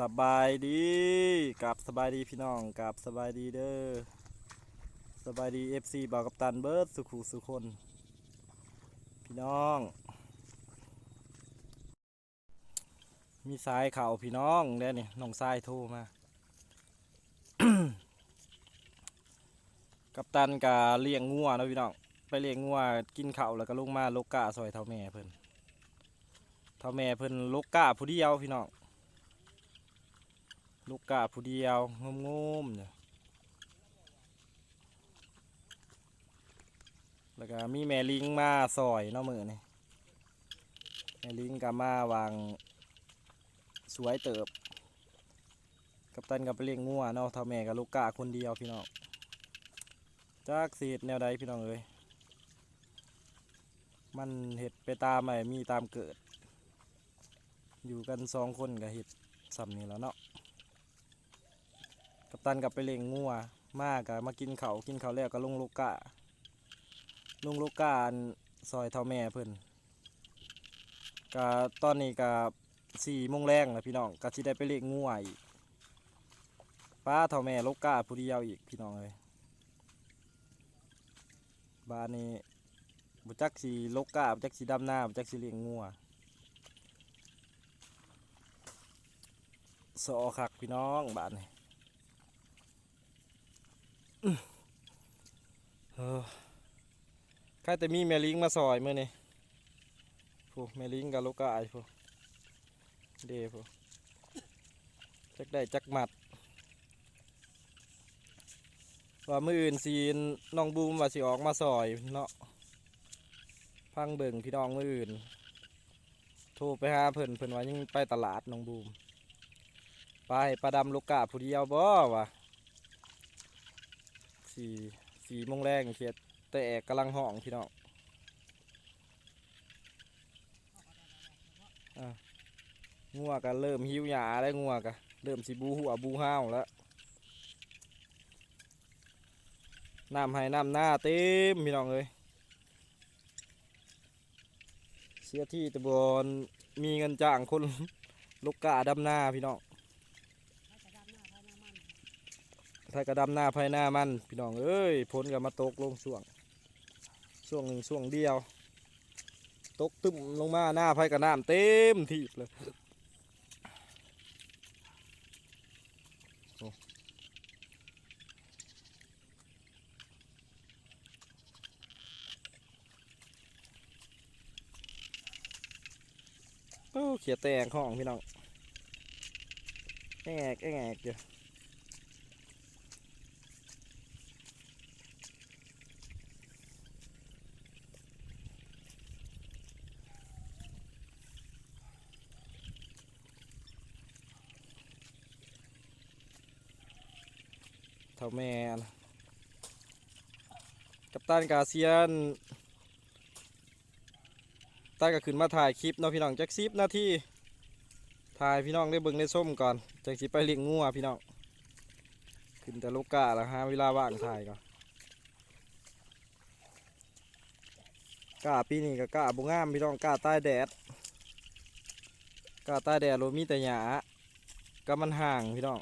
สบายดีกับสบายดีพี่น้องกับสบายดีเด้อสบายดีเอฟซีบาวกับตันเบิร์ดสุขุสุคน พี่น้อง มีสายเข่าพี่น้องได้นี่น้องทรายโทรมา กับตันกาเลี้ยงงัวนะพี่น้องไปเลี้ยงงัวกินข้าวแล้วก็ลงมาโลกกาซอยเท่าแม่เพิ่นเท่าแม่เพิ่นโลกกาผู้เดียวพี่น้อง ลูกกาผู้เดียวงมงมๆเนี่ยแล้วก็มีแม่ลิงมาซอยเนาะมือนี่แม่ลิงก็มาวางสวยเติบ กับตันกับไปเลี้ยงงัวเนาะเท่าแม่กับลูกกาคนเดียวพี่น้องจากสีเฮ็ดแนวใดพี่น้องเอ้ยมันเห็ดไปตามไอ้มีตามเกิด อยู่กันสองคนกับเห็ดสำนี่แล้วเนาะ ตันกับไปเลี้ยงงัวมากะมากินเขากินเขาแล้วก็ลงลูกกาลงลูกกาซอยเท่าแม่เพิ่นกะตอนนี้กะสี่โมงแรงแล้วพี่น้องกะสิได้ไปเลี้ยงงัวอีกป้าเท่าแม่ลูกกาผู้เดียวอีกพี่น้องเลยบ้านนี้บุจักสีลูกกาบุจักสีดำหน้าบุจักสีเลี้ยงงัวสอคักพี่น้องบ้านนี้ ใครแต่มีแมลิงมาซอยมื่อนี่พูแมลิงกับลูกกายพูเดพูจักได้จักหมัด ว่ามืออื่นซีนน้องบูมว่าสิออกมาซอยเนาะพังเบิ่งพี่น้องมืออื่น โทรไปหาเพิ่นเพิ่นว่ายังไปตลาดน้องบูม ไปประดำลูกกาผู้เดียวบ่วะ สี่สี่โมงแรงเขียดแต่แอกกำลังห้องพี่น้องอะงัวกันเริ่มหิวหยาได้งัวกันเริ่มสิบูหัวบูห้าวแล้วน้ำให้น้ำหน้าเต็มพี่น้องเลยเสียที่ตะบอนมีเงินจ้างคนลูกกาดำหน้าพี่น้อง ถ้ากระดำหน้าภายหน้ามัน พี่น้องเอ้ยพ้นกับมาตกลงช่วง ช่วงหนึ่งช่วงเดียว ตกตึมลงมาหน้าภายกับน้ำเต็มทีเลยโอ้เขียแตงของพี่น้องแอกแอกอยู่ ท่าแม่นะกับตันกาเซียนตันก็ขึ้นมาถ่ายคลิปเนาะพี่น้องจักซิบนาทีถ่ายพี่น้องได้เบิ่งได้ส้มก่อนจังสิไปเลี้ยงงัวพี่น้องขึ้นแต่ลูกกาแล้วหาเวลาว่างถ่ายก่อนกาปีนี้ก็กาบุงามพี่น้องกาใต้แดดกาใต้แดดโรมีแต่หยาก็มันห่างพี่น้อง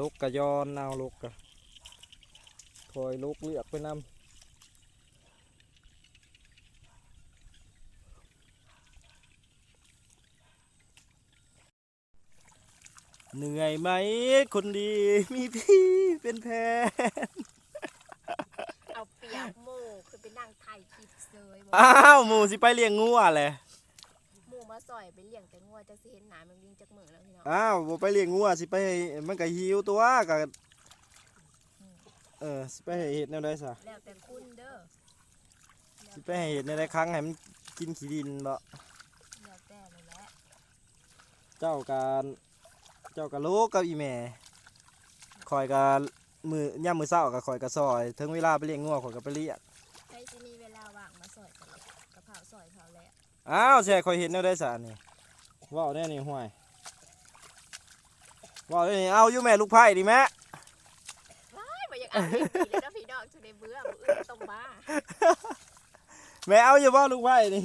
ลูกกะยอนเอาลูกกะคอยลูกเลือกไปนำเหนื่อยไหม คนดีมีพี่เป็นแพนเอาเปรียบหมู่คือไปนั่งถ่ายคลิปเซยบ่อ้าวหมูสิไปเลี้ยงงัวแหละห มู่มาซอยไปเลี้ยงแต่งัวจังสิเห็นหนาแมันวิ่งจากมือแล้วพี่น้องอ้าวบ่ไปเลี้ยงงัวสิไปมันก็หิวตัวก็เออสิไปให้เห็ดแนวใดซะแล้วแต่คุณเด้อสิไปให้เห็ดแนวใดครั้งให้มันกินขี้ดินบ่แล้วแต่เลยแหละเจ้าการเจ้ากับลูกกับอีแม่คอยกับมือย่ามมือเศร้ากับคอยกับซอยถึงเวลาไปเลี้ยงงัวคอยกับไปเลี้ยงใครสิมีเวลาว่างมาซอยกันเลยกระเพราซอยเผาแหละ อ้าวแช่คอยเห็นแนวได้สารนี่ว้าวแน่นี่ห่วยว้าวแน่นี่เอาอยู่แม่ลูกไผ่ดิแม่ว้ายบ่อยากอ่านอีกทีเลยนะพี่น้องจะได้เบื่อมื้ออื่นต้องมาแม่เอาอยู่บ่ลูกไผ่นี่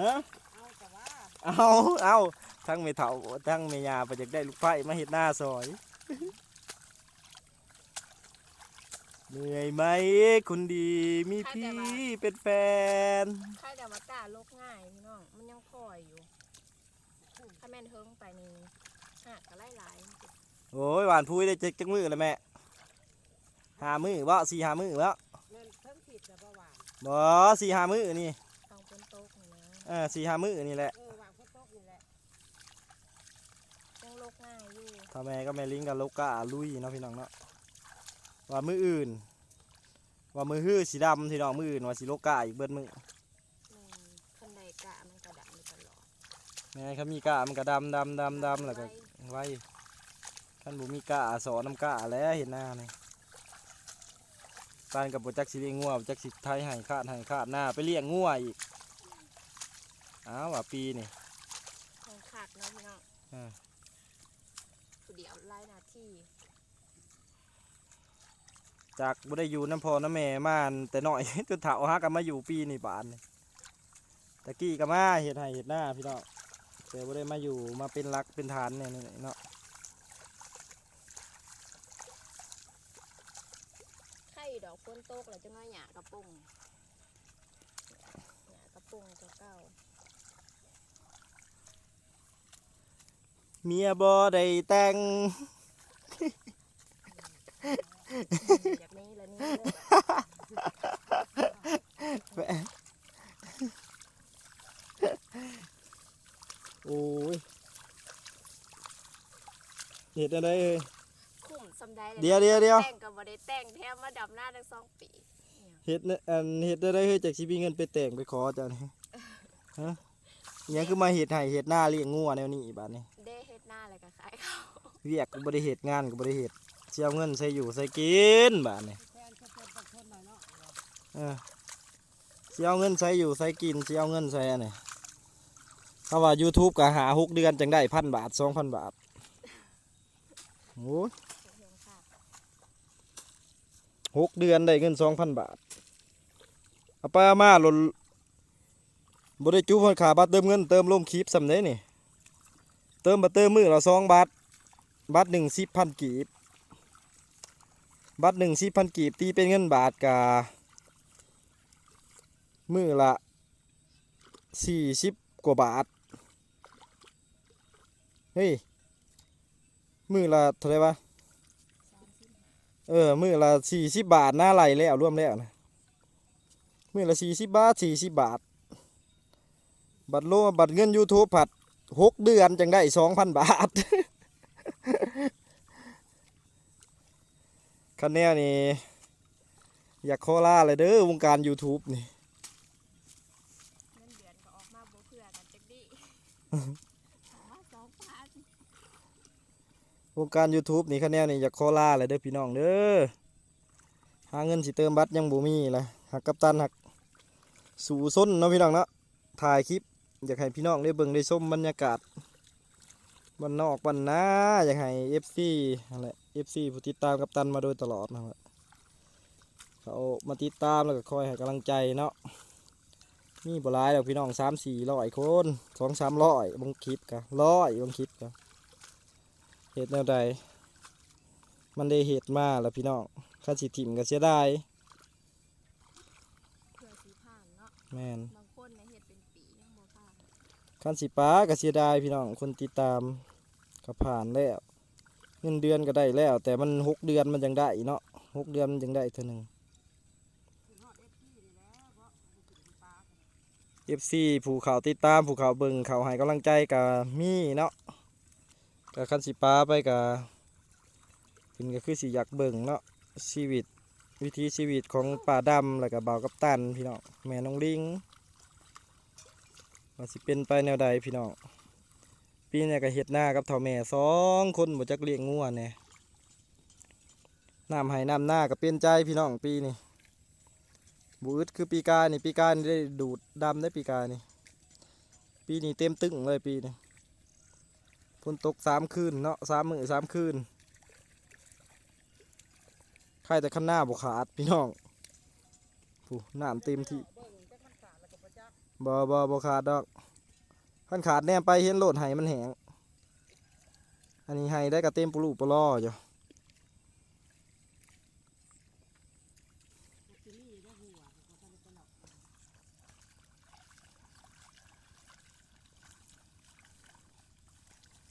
ฮะเอาแต่ว่าเอาเอาถทั้งเมเถาทั้งเมยาไปจากได้ลูกไผ่มาเห็ดหน้าซอย เหนื่อยไหมคุณดีมีพี่เป็นแฟนใครแต่ว่ากล้าลกง่ายพี่น้องมันยังคอยอยู่ ถ้าแม่นเฮิงไปนี่หักก็ไล่หลายโอ้ยหวานพุ้ยได้เจ็กจังมือเลยแม่หามือบ่สี่หามือบ่เงินเพิ่มผิดแต่บ่ว่าบ่สี่หามือนี่ต้องเป็นโต๊ะนี่นะเออสี่หามือนี่แหละเออวางพวกโต๊ะนี่แหละยังลกง่ายอยู่ถ้าแม่ก็แม่ลิงกับลูกกะลุยเนาะพี่น้องเนาะ ว่ามืออื่น ว่ามือฮื้อสีดำที่น้องมืออื่นว่าสีโลกะอีกเบิดมือแม่นคันใดกะมันกระดับอยู่ตลอดแม่เขามีกะมันก็ดำดำดำดำแล้วก็ไว้ท่านบุมีกะสอนน้ำกะแล้วเห็นหน้านี่ตานกับโปจักสิเลี้ยงงัวบ่จักสิไทยให้ขาดให้ขาดหน้าไปเลี้ยงงัวอีกอ้าวว่าปีนี่ของขาดเนาะพี่น้องอ่าผู้เดียวไล่หนาที่ จากบ่ได้อยู่น้ำพอน้ำแม่มาอันแต่น้อยจนเฒ่าฮะกันมาอยู่ปีนี่บานนี่ตะกี้ก็มาเฮ็ดให้เฮ็ดหน้าพี่น้องแต่บ่ได้มาอยู่มาเป็นรักเป็นฐานเนี่ยนี่เนาะไข่ดอกพ้นโต๊ะแล้วจะน้อยหยากระปุงหยากระปุงเจ้าเก้าเมียบ่ได้แต่ง แบบนี้แล้วนี่เลิกโอ้ยเฮ็ดอะไรเอ้ย คุ้มสำได้เดี๋ยวเดี๋ยวเดี๋ยว แต่งกับบ่ได้แต่งแถมมาดำหน้าทั้งสองปีเฮ็ดเนี่ยอันเฮ็ดอะไรเฮ้ยจากสิมีเงินไปแต่งไปขอเจ้านี่ฮะอิหยังคือมาเฮ็ดให้เฮ็ดหน้าเลี้ยงงัวแนวนี้บาดนี้ได้เฮ็ดหน้าอะไรก็ขายเขาเวียกก็บ่ได้เฮ็ดงานก็บ่ได้เฮ็ดสิ เอาเงินใส่อยู่ใส่กินบาดนี้แทนจะเป็นปักชนหน่เนาเสิเอาเงินใส่อยู่ใส่กินสิเอาเงินใส่อันนี้ถ้าว่า YouTube ก็หาหกเดือนจังได้พันบาท2,000บาทโอ้ยเพียงค่ะหกเดือนได้เงิน2,000บาทเอาไปเอามาหล่นบ่ได้จุบขาบัตรเติมเงินเติมลมคลิปสำเด้นี่ เติมบัตรเติมมือละ2บาทบัตรหนึ่งสิบพันกีบ บัตรหนึ่งสิบพันกีบตีเป็นเงินบาทกามือละสี่สิบกว่าบาท เฮ้ย มือละเท่าไหรวะ เออ มือละสี่สิบบาทหน้าไหลแล้วรวมแล้วนะ มือละสี่สิบบาทสี่สิบบาท บัตรโลบัตรเงินยูทูบผัดหกเดือนจังได้สองพันบาท คันแนวนี่อยากโคล่าเลยเด้อวงการ YouTube นี่เงินเดือนก็ออกมาบ่เพื่อกันจักดีมาสองพันวงการ YouTube นี่คันแนวนี่อยากโคล่าเลยเด้อพี่น้องเด้อหาเงินสิเติมบัตรยังบ่มีละหักกัปตันหักสู่ส้นเนาะพี่น้องเนาะถ่ายคลิปอยากให้พี่น้องได้เบิ่งได้ชมบรรยากาศ บ้านนอกบ้านนาอยากให้ FC นั่นแหละ FC ผู้ติดตามกัปตันมาโดยตลอดนะครับเขามาติดตามแล้วก็คอยให้กำลังใจเนาะมีบ่หลายแล้วพี่น้องสามสี่ร้อยคนสองสามร้อยบางคลิปกะร้อยบางคลิปกะเหตุแนวใดมันได้เหตุมาแล้วพี่น้องข้าสิถิ่มก็เสียดายเพื่อสีผ่านเนาะแม่นบางคนเนี่ยเฮ็ดเป็นปียังบ่ผ่านคันสิป้าก็เสียดายพี่น้องคนติดตาม ก็ผ่านแล้วเงินเดือนก็ได้แล้ว แต่มันหกเดือนมันยังได้เนาะหกเดือนมันยังได้เท่านึง FC ผู้เขาติดตามผู้เขาเบิ่งเขาให้กำลังใจกับมี่เนาะกับคันสิป้าไปกับเพิ่นก็คือสิอยากเบิ่งเนาะชีวิตวิถีชีวิตของป่าดำแล้วก็บ่าวกับตันพี่น้องแม่น้องลิงว่าสิเป็นไปแนวใดพี่น้อง ปีนี้ก็เฮ็ดหน้ากับเฒ่าแม่สองคนบ่จักเลี้ยงงัวแน่น้ำให้น้ำหน้าก็เปลี่ยนใจพี่น้องปีนี้บูดคือปีกานี่ปีกานี่ได้ดูดดำได้ปีกานี่ปีนี้เต็มตึ้งเลยปีนี้ฝนตกสามคืนเนาะสามมือสามคืนใครแต่ข้างหน้าบกขาดพี่น้องผู้น้ำเต็มที่บ่บ่บ่บ่บ่ขาดดอก ขันขาดแน่ไปเห็นโหลดไห้มันแหงอันนี้ให้ได้กระเต็มปลุปล่อจ้ะไปหลอก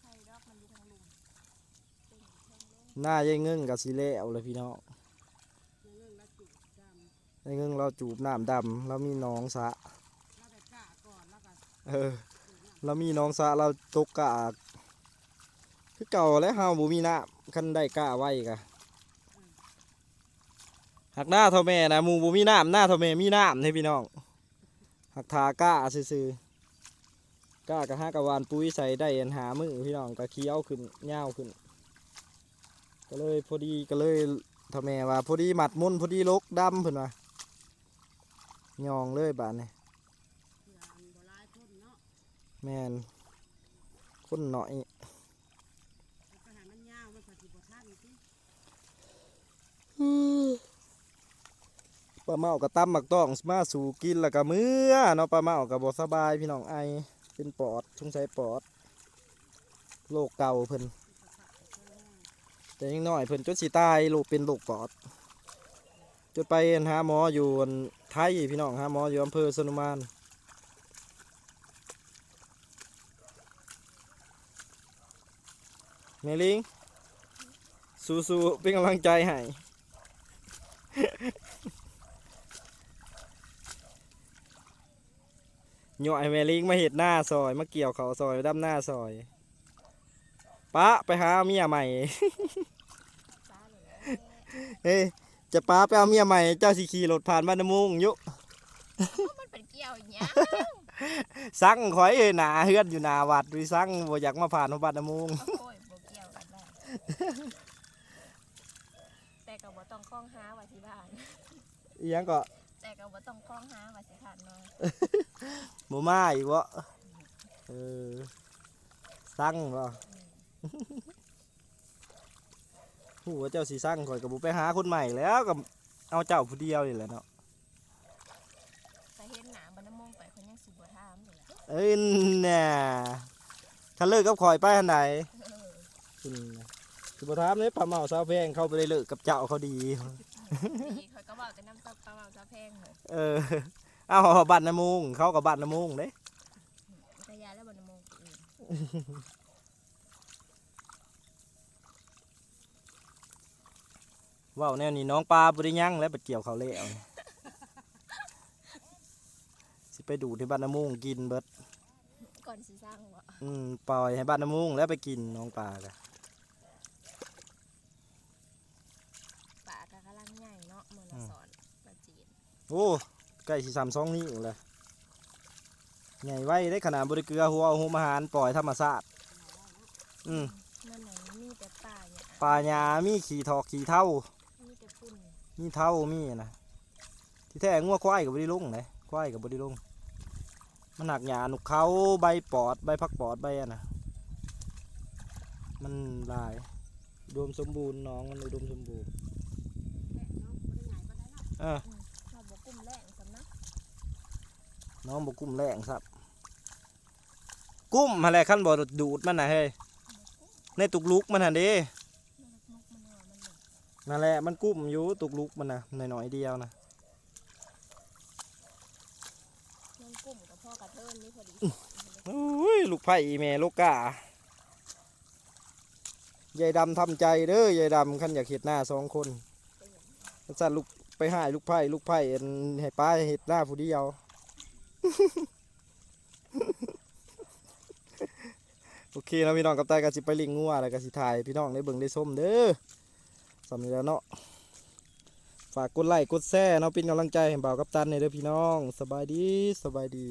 ใช่ดออยู่หน้ายายเงิ่งกับสีเล้วเลยพี่น้องยายเงิ่งเราจูบน้ำดำเรามีน้องสะเออ เรามีน้องสะเราตกกะคือเก่าแล้วเฮาบ่มีน้ำคันได้กะไว้กะหักหน้าเท่าแม่นะมูบ่มีน้ำหน้าเท่าแม่มีน้ำให้พี่น้องหักทากะซื่อๆกะกะห้ากะวานปุ๋ยใส่ได้อันหามือพี่น้องกะเคี้ยวขึ้นเง่าวขึ้น ก็เลยพอดีก็เลยเท่าแม่ว่าพอดีหมัดมุนพอดีลกดำเพิ่นว่ายองเลยบาดนี้ เผื่ออันโบราณคนเนาะ แม่นคนหน่อยแล้วก็ให้มันยาวมันพอดีบท่านสิปลาเมากับตั้มหมักต้องมาสู่กินแล้วก็มื้อเนาะปลาเมากับบ่สบายพี่น้องไอเป็นปอดสงสัยปอดโรคเก่าเพิ่นแต่ยังน้อยเพิ่นจนสิตายโรคเป็นโรคปอดจนไปหาหมออยู่อันไทยพี่น้องหาหมออยู่อำเภอสนุมาน แม่ลิงสู้ๆเป็นกำลังใจให้หน่อยแม่ลิงมาเห็ดหน้าซอยมาเกี่ยวเขาซอยดำหน้าซอยปะไปหาเมียใหม่จ้าเลยเฮ้ยจะป้าไปเอาเมียใหม่เจ้าสิขี่รถผ่านบ้านน้ำมุงอยุมันเป็นเกี่ยวอย่างเงี้ยสั่งขอยเอ้ยหนาเฮือนอยู่หนาวัดวิสั่งบ่อยากมาผ่านบ้านน้ำมุง แต่ก็บ่ต้องคล้องหาไว้ที่บ้านอีหยังก็แต่ก็บ่ต้องคล้องหาไว้สิขาดน้อยบ่มาอีกวะเออสั่งบ่หูว่าเจ้าสิสั่งข่อยก็บ่ไปหาคนใหม่แล้วก็เอาเจ้าผู้เดียวนี่แหละเนาะแต่เห็นหนาบันน้ำมงไปคนยังสิบ่ถามอยู่แหละเอ้ยน่ะถ้าเลิกกับข่อยไปหันไหนเออ อืมสุ บทามเลยปลาเมาสาวแพงเข้าไปได้เลิกกับเจ้าเขาดีดีเขาก็บอกกันน้ำซับปลาเมาซาแพงเลยเออเอาบัตรน้ำมุงเขากับบัตรน้ำมุงเด้กระยาแล้วบันน้ำมงอื่นเว้าวแนวนี้น้องปลาบริยังและไปเกี่ยวเขาวแล้วสิไปดูที่บ้านน้ำมุงกินเบิดก่อนสิสร้างวะอืมปล่อยให้บ้านน้ำมุงแล้วไปกินน้องปลากะ ป่ากะกำลังใหญ่เนาะเมืองละสอนปลาจีน โอ้ใกล้สิสามสองนี่อยู่เลยใหญ่ไว้ได้ขนาดบริเกลือหัวหัวอาหารปล่อยธรรมชาติอืมนั่นไหนมีแต่ป่าเนี่ยปลาหยามีขี่ทอกขี่เท่า มีแต่พุ่นมีเท่ามีนะที่แท้งัวควายกับบริลุงเลยควายกับบริลุงมันหนักหยาหนุกเขาใบปอดใบพักปอดใบอะนะมันลายอุดมสมบูรณ์น้องมันอุดมสมบูรณ์แม่น้องบ่ได้ใหญ่บ่ได้เนาะเออ เราบอกกุ้มแรงสำนัก น้องบกุ้มแรงครับ กุ้มอะไรขั้นบ่ดูดมันนะเฮ้ยในตุกลุกมันหันเด้มันมุกมันว่ามันหนึ่งนั่นแหละมันกุ้มอยู่ตุกลุกมันนะหน่อยๆเดียวนะมันกุ้มกับพ่อกระเทินนี่พอดีโอ้ยลูกไผ่แม่ลูกกายายดำทำใจเด้อยายดำขันอยากเห็ดหน้าสองคนสั่นลูกไปหายลูกไผ่ลูกไผ่อันให้ป้าเห็ดหน้าผู้เดียว โอเคนะพี่น้องกับตายกัสิไปลิงงัวแล้วกะสิถ่ายพี่น้องได้เบิ่งได้ส้มเด้อสำนี้แล้วเนาะฝากกดไลค์กดแชร์เนาะเป็นกำลังใจให้บ่าวกับตันในเด้อพี่น้อง สบายดีสบายดี